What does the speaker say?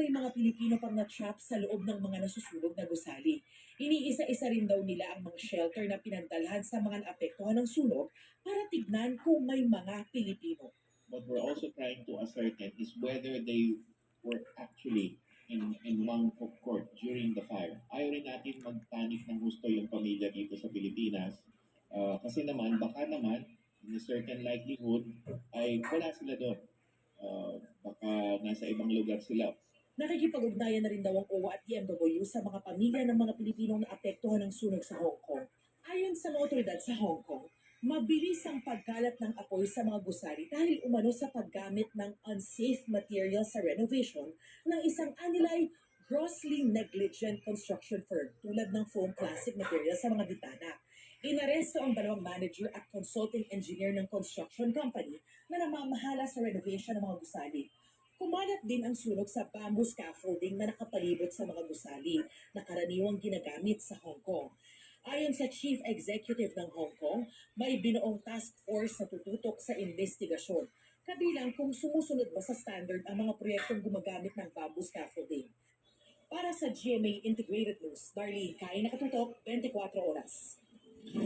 may mga Pilipino pang na-trap sa loob ng mga nasusunog na gusali. Iniisa-isa rin daw nila ang mga shelter na pinagdalhan sa mga naapektuhan ng sunog para tignan kung may mga Pilipino. what we're also trying to ascertain is whether they were actually in in Mangkok Court during the fire. Ayaw rin natin magpanik ng gusto yung pamilya dito sa Pilipinas. Ah, kasi naman, baka naman, in a certain likelihood, ay wala sila doon. Ah, baka nasa ibang lugar sila. Nakikipag-ugnayan na rin daw ang OWA at DMW sa mga pamilya ng mga Pilipinong naapektuhan ng sunog sa Hong Kong. Ayon sa mga otoridad sa Hong Kong, mabilis ang pagkalat ng apoy sa mga gusali dahil umano sa paggamit ng unsafe material sa renovation ng isang anilay grossly negligent construction firm tulad ng foam plastic material sa mga bitana. Inaresto ang dalawang manager at consulting engineer ng construction company na namamahala sa renovation ng mga gusali. Kumalat din ang sunog sa bamboo scaffolding na nakapalibot sa mga gusali na karaniwang ginagamit sa Hong Kong. Ayon sa Chief Executive ng Hong Kong, may binuong task force na tututok sa investigasyon. Kabilang kung sumusunod ba sa standard ang mga proyektong gumagamit ng bamboo scaffolding. Para sa GMA Integrated News, Darlene Kain, nakatutok 24 oras.